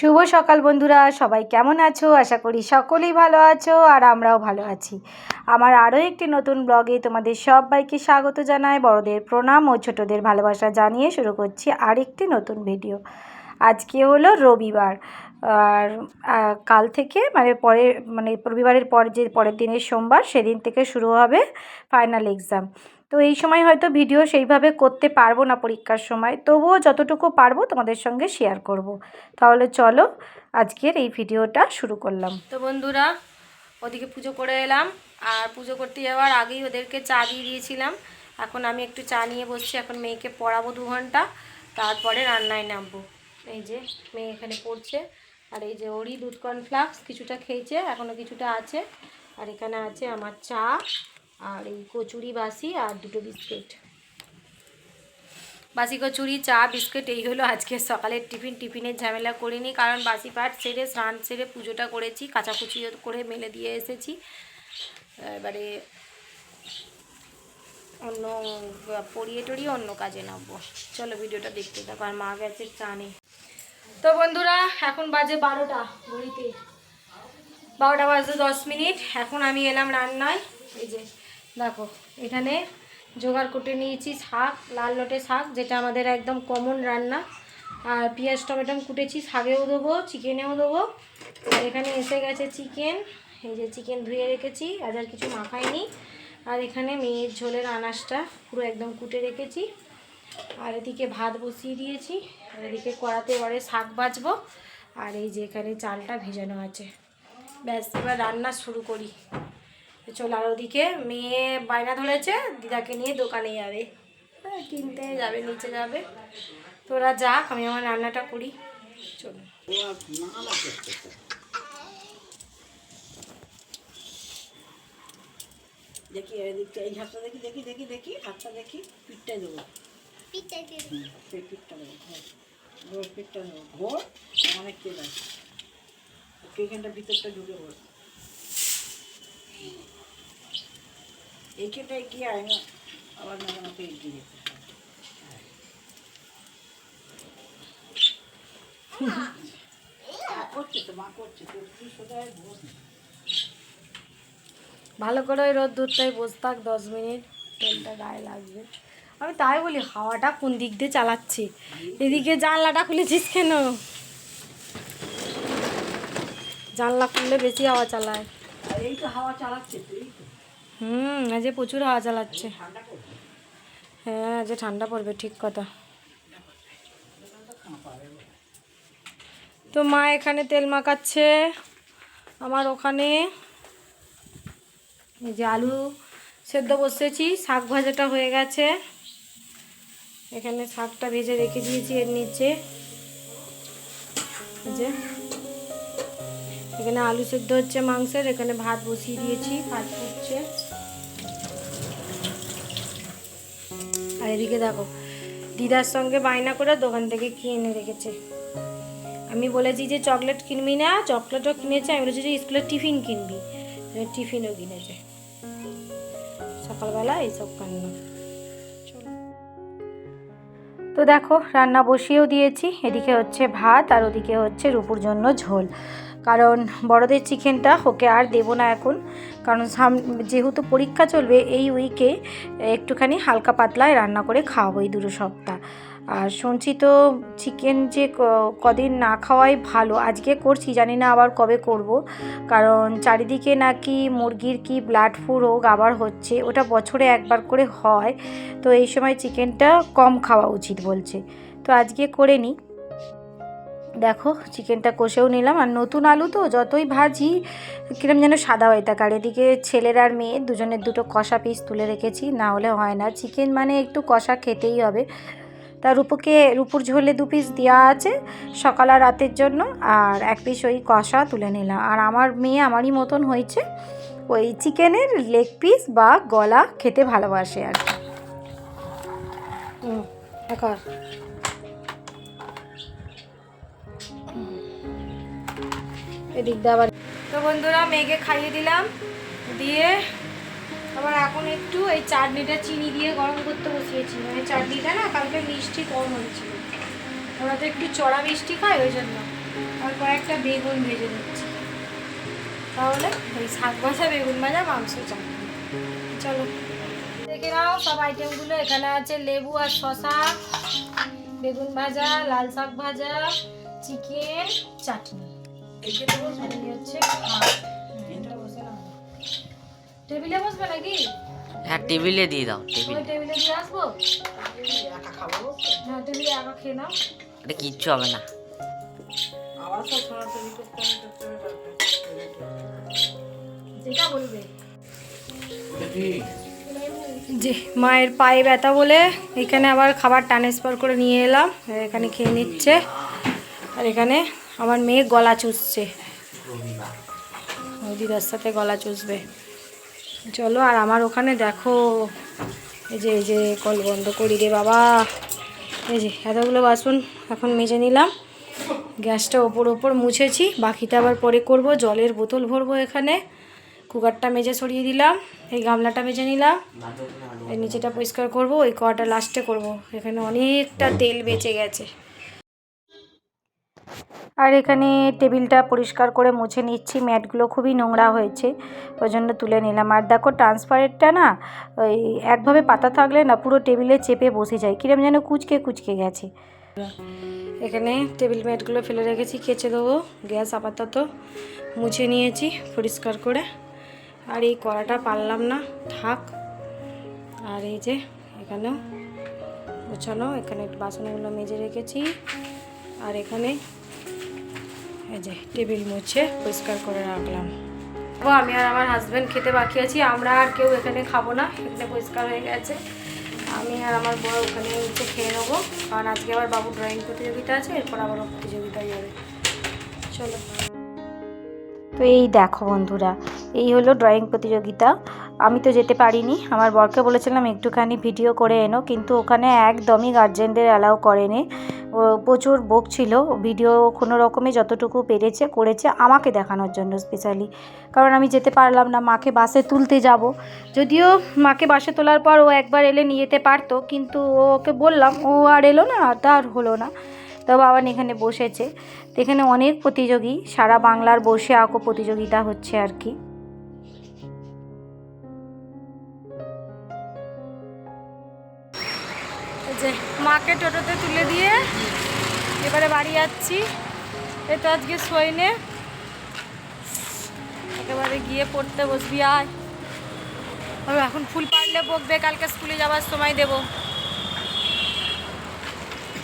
শুভ সকাল বন্ধুরা, সবাই কেমন আছো? আশা করি সকলেই ভালো আছো আর আমরাও ভালো আছি। আমার আরও একটি নতুন ব্লগে তোমাদের সবাইকে স্বাগত জানাই। বড়দের প্রণাম ও ছোটদের ভালোবাসা জানিয়ে শুরু করছি আরেকটি নতুন ভিডিও। আজকে হলো রবিবার। আর কাল থেকে মানে পরের মানে রবিবারের পর যে পরের দিনের সোমবার, সেদিন থেকে শুরু হবে ফাইনাল এক্সাম তো এই সময় হয়তো ভিডিও সেইভাবে করতে পারব না পরীক্ষার সময়। তবুও যতটুকু পারব তোমাদের সঙ্গে শেয়ার করব। তাহলে চলো আজকের এই ভিডিওটা শুরু করলাম। তো বন্ধুরা, ওদিকে পুজো করে এলাম। আর পুজো করতে যাওয়ার আগেই ওদেরকে চা দিয়ে দিয়েছিলাম। এখন আমি একটু চা নিয়ে বসছি। এখন মেয়েকে পড়াবো দু ঘণ্টা। তারপরে রান্নায় নামবো। এই যে মেয়ে এখানে পড়ছে। আর এই যে ওরই দুধ কর্নফ্লাক্স কিছুটা খেয়েছে এখনও কিছুটা আছে। আর এখানে আছে আমার চা। আর এই কচুরি বাসি আর দুটো বিস্কিট। বাসি কচুরি, চা, বিস্কুট, এই হলো আজকে সকালের টিফিন। টিফিনের ঝামেলা করিনি কারণ বাসি পাট সেরে, স্নান সেরে পুজোটা করেছি, কাচাকুচি করে মেলে দিয়ে এসেছি। এবারে অন্য পড়িয়ে টড়িয়ে অন্য কাজে নামবো। চলো ভিডিওটা দেখতে থাকো, আর মা গেছে চা নেই তো বন্ধুরা, এখন বাজে বারোটা ঘড়িতে। বারোটা বাজে দশ মিনিট, এখন আমি এলাম রান্নায়। এই যে দেখো, এখানে জোগাড় করে নিয়েছি শাক, লাল লটে শাক, যেটা আমাদের একদম কমন রান্না। আর পেঁয়াজ, টমেটো কুটেছি, শাকেও দেবো চিকেনেও দেবো। আর এখানে এসে গেছে চিকেন এই যে চিকেন ধুয়ে রেখেছি, আজ আর কিছু মাখাইনি। আর এখানে মেয়ের ঝোলের আনাজটা পুরো একদম কুটে রেখেছি। আর এদিকে ভাত বসিয়ে দিয়েছি, আর এদিকে কড়াতে এবারে শাক ভাজবো। আর এই যে এখানে চালটা ভেজানো আছে। ব্যাস, এবার রান্না শুরু করি। চল আর ওদিকে মেয়ে বায়না ধরেছে দিদাকে নিয়ে দোকানে যাবে। হ্যাঁ, কিনতে যাবে নিচে যাবে। তোরা যাক আমি আমার রান্নাটা করি। চল। দেখি এদিকটা এই হাতটা দেখি দেখি দেখি দেখি হাতটা দেখি পিঠটা দেবো। পিঠটা দেবো। ঘোর ঘোর পিঠটা দেবো ঘোর অনেক তেল আছে একটু এখানটা ভিতরটা ঢুকে ঘোর হয় আবার আমাকে এগিয়ে যেতে হয়। তুই ঘোর ভালো করে ওই রোদ দুধটাই বসে থাক দশ মিনিট তেলটা গায়ে লাগবে। আমি তাই বলি হাওয়াটা কোন দিক দিয়ে চালাচ্ছি? এদিকে জানলাটা খুলেছিস কেন? জানলা খুললে বেশি হাওয়া চালায়। আর এই তো হাওয়া চালাচ্ছে তো এই তো হুম আজ প্রচুর হাওয়া চালাচ্ছে। হ্যাঁ যে ঠান্ডা পড়বে, ঠিক কথা। তো মা এখানে তেল মাখাচ্ছে, আমার ওখানে এই যে আলু সেদ্ধ বসেছি, শাক ভাজাটা হয়ে গেছে। এখানে শাকটা ভেজে রেখে দিয়েছি এর নিচে। যে, এখানে আলু সেদ্ধ হচ্ছে মাংসের, এখানে ভাত বসিয়ে দিয়েছি, ভাত ফুটছে এদিকে দেখো, দিদার সঙ্গে বায়না করে দোকান থেকে কিনে রেখেছে? আমি বলেছি যে চকলেট কিনবি না, চকলেটও কিনেছে, আমি বলেছি যে স্কুলের টিফিন কিনবি। টিফিনও কিনেছে। সকালবেলা এইসব কান্না। তো দেখো, রান্না বসিয়েও দিয়েছি, এদিকে হচ্ছে ভাত আর ওদিকে হচ্ছে রুপুর জন্য ঝোল। কারণ বড়দের চিকেনটা ওকে আর দেবো না এখন। কারণ সাম, যেহেতু পরীক্ষা চলবে, এই উইকে একটুখানি হালকা পাতলায় রান্না করে খাওয়াবো এই দুটো সপ্তাহ। আর শুনছি তো চিকেন যে কদিন না খাওয়াই ভালো। আজকে করছি, জানি না আবার কবে করব। কারণ চারিদিকে নাকি মুরগির কি ব্লাড ফ্লু রোগ আবার হচ্ছে। ওটা বছরে একবার করে হয়। তো এই সময় চিকেনটা কম খাওয়া উচিত বলছে। তো আজকে করে নিই দেখো চিকেনটা কষেও নিলাম। আর নতুন আলু তো, যতই ভাজি, কিরম যেন সাদা হয়ে থাকে আর এদিকে ছেলের আর মেয়ে, দুজনের দুটো কষা পিস তুলে রেখেছি, না হলে হয় না। চিকেন মানে একটু কষা খেতেই হবে। তা রূপুকে, রূপুর ঝোলে দু পিস দেওয়া আছে সকাল আর রাতের জন্য, আর এক পিস ওই কষা তুলে নিলাম। আর আমার মেয়ে আমারই মতন হয়েছে, ওই চিকেনের লেগ পিস বা গলা খেতে ভালোবাসে আর কি। এদিক দিয়ে তো বন্ধুরা মেয়েকে খাইয়ে দিলাম। দিয়ে আবার এখন একটু এই চাটনিটা চিনি দিয়ে গরম করতে বসিয়েছি। মানে চাটনিটা না কালকে মিষ্টি কম হয়েছিল। ওরা তো একটু চড়া মিষ্টি খায়, ওই জন্য আর কয়েকটা বেগুন ভেজে দিচ্ছি তাহলে ওই শাক ভাজা, বেগুন ভাজা, মাংস চাটনি। চলো। দেখে নাও, সব আইটেমগুলো এখানে আছে। লেবু আর শশা বেগুন ভাজা, লাল শাক ভাজা, চিকেন, চাটনি। টেবিলে বসবে নাকি? হ্যাঁ টেবিলে দিয়ে দাও টেবিল। টেবিলে দিয়ে আসব? একা খাব হ্যাঁ টেবিলে একা খেয়ে নাও। এটা কিচ্ছু হবে না। করতে যেটা বলবে। যে মায়ের পায়ে ব্যথা বলে এখানে আবার খাবার ট্রান্সফার করে নিয়ে এলাম আর এখানে খেয়ে নিচ্ছে। আর এখানে আমার মেয়ে গলা চুষছে। দিদার সাথে গলা চুষবে। চলো আর আমার ওখানে দেখো। এই যে এই যে, কল বন্ধ করি রে বাবা। এই যে, এতগুলো বাসন এখন মেজে নিলাম। গ্যাসটা ওপর ওপর মুছেছি। বাকিটা আবার পরে করব। জলের বোতল ভরবো এখানে। কুকারটা মেজে সরিয়ে দিলাম। এই গামলাটা মেজে নিলাম। এই নিচেটা পরিষ্কার করব। ওই কটা লাস্টে করব। এখানে অনেকটা তেল বেঁচে গেছে। আর এখানে টেবিলটা পরিষ্কার করে মুছে নিচ্ছি। ম্যাটগুলো খুবই নোংরা হয়েছে, ওই জন্য তুলে নিলাম। আর দেখো, ট্রান্সপারেন্টটা না, ওই একভাবে পাতা থাকলে না পুরো টেবিলে চেপে বসে যায়। কিরম যেন কুচকে কুচকে গেছে। এখানে টেবিল ম্যাটগুলো ফেলে রেখেছি, কেচে দেবো। গ্যাস আপাতত মুছে নিয়েছি পরিষ্কার করে। আর এই কড়াটা পারলাম না, থাক। আর এই যে এখানেও গোছানো, এখানে একটু বাসনগুলো মেজে রেখেছি। আর এখানে এই যে টেবিল মুছে পরিষ্কার করে রাখলাম। ও আমি আর আমার হাজব্যান্ড খেতে বাকি আছি আমরা আর কেউ এখানে খাব না এখানে পরিষ্কার হয়ে গেছে। আমি আর আমার বড় ওখানে নিচে খেয়ে নেব কারণ আজকে আবার বাবু ড্রয়িং প্রতিযোগিতা আছে এরপর আবারও প্রতিযোগিতায় যাবে চলো। তো এই দেখো বন্ধুরা এই হলো ড্রয়িং প্রতিযোগিতা। আমি তো যেতে পারিনি। আমার বরকে বলেছিলাম, একটুখানি ভিডিও করে এনো। কিন্তু ওখানে একদমই গার্জেনদের অ্যালাউ করেনি। প্রচুর বোক ছিল ভিডিও কোনো রকমে যতটুকু পেরেছে, করেছে আমাকে দেখানোর জন্য স্পেশালি কারণ আমি যেতে পারলাম না, মাকে বাসে তুলতে যাব। যদিও মাকে বাসে তোলার পর ও একবার এলে নিয়ে যেতে পারতো, কিন্তু ওকে বললাম, ও আর এলো না তার হলো না। তো বাবান এখানে বসেছে। তো এখানে অনেক প্রতিযোগী, সারা বাংলার বসে আঁকো প্রতিযোগিতা হচ্ছে আর কি। মাকে টোটোতে তুলে দিয়ে এবারে বাড়ি যাচ্ছি। এ তো আজকে শোয়নে। একেবারে গিয়ে পড়তে বসবি ও এখন ফুল পারলে বকবে, কালকে স্কুলে যাওয়ার সময় দেবো।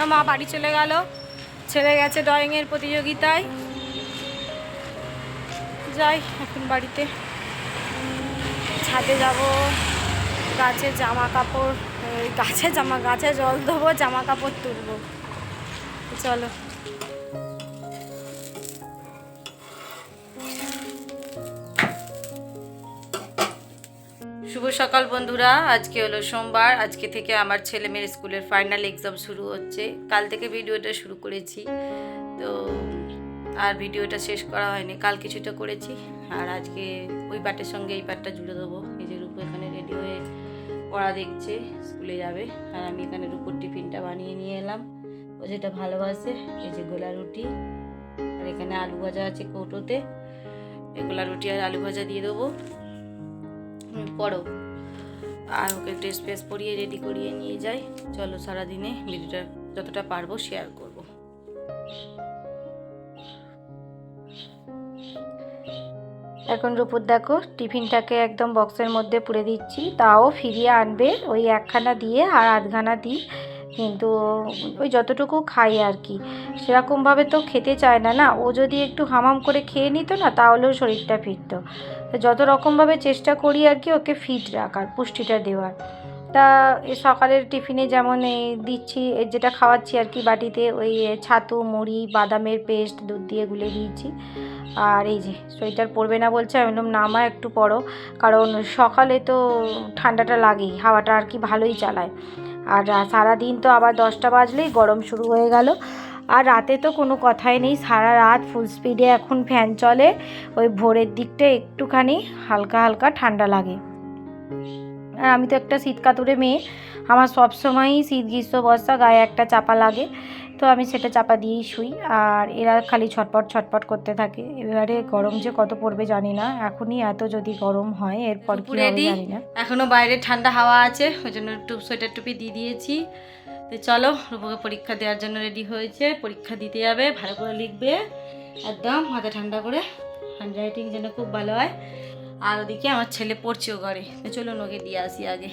আর মা বাড়ি চলে গেল। ছেড়ে গেছে ড্রয়িংয়ের প্রতিযোগিতায়। যাই, এখন বাড়িতে। ছাদে যাব, গাছে জামা কাপড় এই গাছে জামা গাছে জল দেবো, জামা কাপড় তুলবো। চলো। শুভ সকাল বন্ধুরা, আজকে হলো সোমবার, আজকে থেকে আমার ছেলে মেয়ের স্কুলের ফাইনাল এক্সাম শুরু হচ্ছে। কাল থেকে ভিডিওটা শুরু করেছি। তো আর ভিডিওটা শেষ করা হয়নি, কাল কিছুটা করেছি। আর আজকে ওই পাটের সঙ্গে এই পাটটা জুড়ে দেবো। পড়া দেখছে, স্কুলে যাবে। আর আমি এখানে রুপোর টিফিনটা বানিয়ে নিয়ে এলাম। ও যেটা ভালোবাসে, এই যে গোলা রুটি। আর এখানে আলু ভাজা আছে কৌটোতে। এই গোলা রুটি আর আলু ভাজা দিয়ে দেবো। পড়ো আর ওকে ড্রেস ফ্রেস পরিয়ে রেডি করিয়ে নিয়ে যাই। চলো সারাদিনে ভিডিওটা যতটা পারব শেয়ার করব। এখন রূপুর দেখো, টিফিনটাকে একদম বক্সের মধ্যে পুরে দিচ্ছি, তাও ফিরিয়ে আনবে, ওই একখানা দিয়ে আর আধখানা দিই কিন্তু ওই যতটুকু খাই আর কি। সেরকমভাবে তো খেতে চায় না না? ও যদি একটু হামাম করে খেয়ে নিত না, তাহলেও শরীরটা ফিরত। যত রকমভাবে চেষ্টা করি আর কি, ওকে ফিট রাখার, পুষ্টিটা দেওয়ার। তা সকালের টিফিনে যেমন এই দিচ্ছি যেটা খাওয়াচ্ছি আর কি বাটিতে, ওই ছাতু, মুড়ি, বাদামের পেস্ট, দুধ দিয়ে গুলে দিয়েছি আর এই যে, সোয়েটার পরবে না বলছে, আমি বললাম নামা একটু পরো। কারণ সকালে তো ঠান্ডাটা লাগেই, হাওয়াটা আর কি ভালোই চালায়। আর সারাদিন তো আবার দশটা বাজলেই গরম শুরু হয়ে গেল। আর রাতে তো কোনো কথাই নেই, সারা রাত ফুল স্পিডে এখন ফ্যান চলে, ওই ভোরের দিকটা একটুখানি হালকা হালকা ঠান্ডা লাগে। আর আমি তো একটা শীত কাতুরে মেয়ে। আমার সবসময়ই শীত গ্রীষ্ম বর্ষা গায়ে একটা চাপা লাগে। তো আমি সেটা চাপা দিয়েই শুই। আর এরা খালি ছটপট ছটপট করতে থাকে। এবারে গরম যে কত পড়বে জানি না। এখনই এত যদি গরম হয় এরপর কি হবে? জানি না। এখনও বাইরে ঠান্ডা হাওয়া আছে। ওই জন্য একটু সোয়েটার টুপি দিয়ে দিয়েছি। তো চলো রূপকে পরীক্ষা দেওয়ার জন্য রেডি হয়েছে। পরীক্ষা দিতে যাবে ভালো করে লিখবে। একদম মাথা ঠান্ডা করে। হ্যান্ড রাইটিং যেন খুব ভালো হয়। আর ওদিকে আমার ছেলে পড়ছে ও ঘরে। তো চলুন ওকে দিয়ে আসি আগে।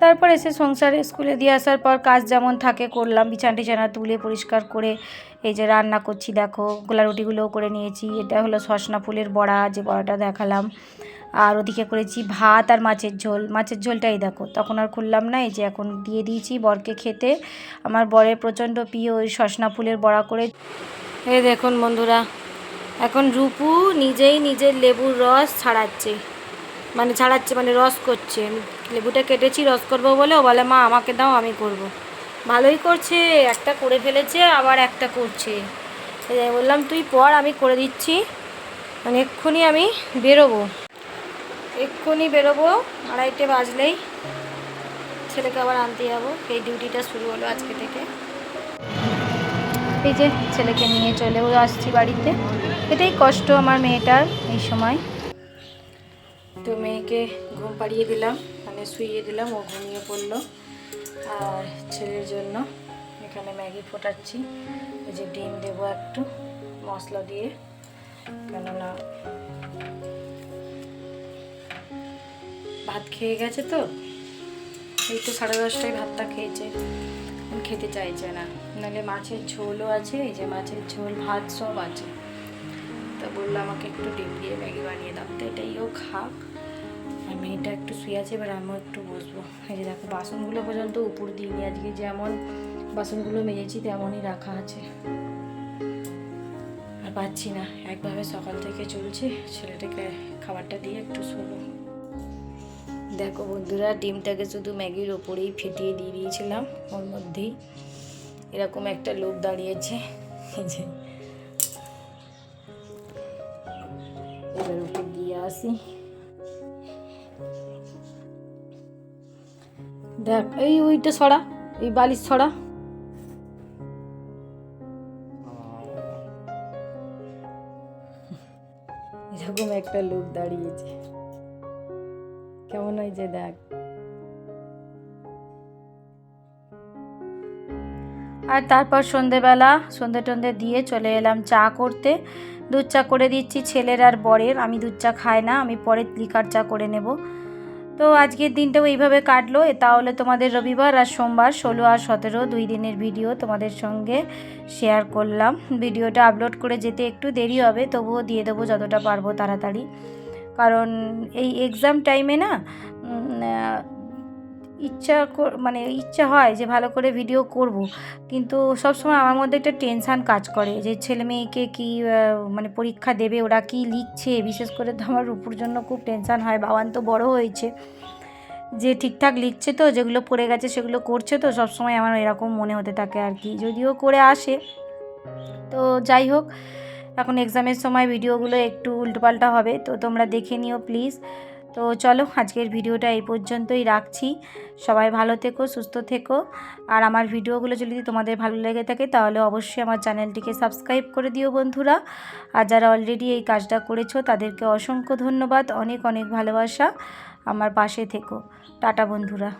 তারপর এসে সংসারে স্কুলে দিয়ে আসার পর কাজ যেমন থাকে করলাম। বিছানা টিছানা তুলে পরিষ্কার করে এই যে রান্না করছি দেখো গোলা রুটিগুলোও করে নিয়েছি। এটা হলো সসনা ফুলের বড়া যে বড়াটা দেখালাম। আর ওদিকে করেছি ভাত আর মাছের ঝোল। মাছের ঝোলটাই দেখো তখন আর খুললাম না। এই যে এখন দিয়ে দিয়েছি বরকে খেতে। আমার বরের প্রচণ্ড প্রিয় ওই সসনা ফুলের বড়া করে। এই দেখুন বন্ধুরা এখন রূপু নিজেই নিজের লেবুর রস ছাড়াচ্ছে। মানে ছাড়াচ্ছে মানে রস করছে। লেবুটা কেটেছি, রস করব বলে ও বলে, মা, আমাকে দাও, আমি করব। ভালোই করছে, একটা করে ফেলেছে, আবার একটা করছে। বললাম, তুই পর, আমি করে দিচ্ছি। মানে এক্ষুনি আমি বেরোবো। এক্ষুনি বেরোবো, আড়াইটে বাজলেই ছেলেকে আবার আনতে যাব। এই ডিউটিটা শুরু হলো আজকে থেকে। এই যে ছেলেকে নিয়ে চলেও আসছি বাড়িতে। এটাই কষ্ট আমার মেয়েটার এই সময়। তো মেয়েকে ঘুম পাড়িয়ে দিলাম মানে শুইয়ে দিলাম, ও ঘুমিয়ে পড়ল। আর ছেলের জন্য এখানে ম্যাগি ফোটাচ্ছি। এই যে ডিম দেবো একটু, মশলা দিয়ে। কেননা ভাত খেয়ে গেছে তো, এই তো সাড়ে দশটায় ভাতটা খেয়েছে। খেতে চাইছে না। নাহলে মাছের ঝোলও আছে, এই যে মাছের ঝোল, ভাত সব আছে। তো বলল, আমাকে একটু ডিম দিয়ে ম্যাগি বানিয়ে দাও। তো এটাই ও খাক। আর মেয়েটা একটু শুয়ে আছে, এবার আমিও একটু বসবো। এই যে দেখো, বাসনগুলো পর্যন্ত উপর দিইনি। আজকে যেমন বাসনগুলো মেজেছি, তেমনই রাখা আছে। আর পাচ্ছি না। একভাবে সকাল থেকে চলছে। ছেলেটাকে খাবারটা দিয়ে একটু শোবো। দেখো বন্ধুরা, ডিমটাকে শুধু ম্যাগির ওপরেই ফেটিয়ে দিয়ে দিয়েছিলাম, ওর মধ্যেই। এরকম একটা লোক দাঁড়িয়েছে। এবার ওকে দিয়ে আসি। দেখ, এই ওইটা ছড়া, এই বালিশ ছড়া। এরকম একটা লোক দাঁড়িয়েছে। কেমন হয়েছে দেখ? আর তারপর সন্ধেবেলা, সন্ধে টন্ধে দিয়ে চলে এলাম চা করতে। দুধ চা করে দিচ্ছি ছেলের আর বরের। আমি দুধ চা খাই না, আমি পরে লিকার চা করে নেব। তো আজকের দিনটাও এইভাবে কাটলো। তাহলে তোমাদের রবিবার আর সোমবার, ষোলো আর সতেরো দুই দিনের ভিডিও তোমাদের সঙ্গে শেয়ার করলাম। ভিডিওটা আপলোড করে যেতে একটু দেরি হবে, তবুও দিয়ে দেবো যতটা পারব তাড়াতাড়ি। কারণ এই এক্সাম টাইমে না ইচ্ছা মানে ইচ্ছা হয় যে ভালো করে ভিডিও করব। কিন্তু সবসময় আমার মধ্যে একটা টেনশান কাজ করে যে ছেলে মেয়েকে কী মানে পরীক্ষা দেবে, ওরা কি লিখছে? বিশেষ করে তো আমার রূপুর জন্য খুব টেনশান হয়, বাবান তো বড় হয়েছে। যে ঠিকঠাক লিখছে তো, যেগুলো পড়ে গেছে সেগুলো করছে তো, সবসময় আমার এরকম মনে হতে থাকে আর কি। যদিও করে আসে। তো যাই হোক এখন এক্সামের সময় ভিডিওগুলো একটু উল্টোপাল্টা হবে, তো তোমরা দেখে নিও প্লিজ তো চলো, আজকের ভিডিওটা এই পর্যন্তই রাখছি। সবাই ভালো থেকো, সুস্থ থেকো। আর আমার ভিডিওগুলো যদি তোমাদের ভালো লেগে থাকে, তাহলে অবশ্যই আমার চ্যানেলটিকে সাবস্ক্রাইব করে দিও বন্ধুরা। আর যারা অলরেডি এই কাজটা করেছ, তাদেরকে অসংখ্য ধন্যবাদ, অনেক অনেক ভালোবাসা। আমার পাশে থেকো। টাটা বন্ধুরা।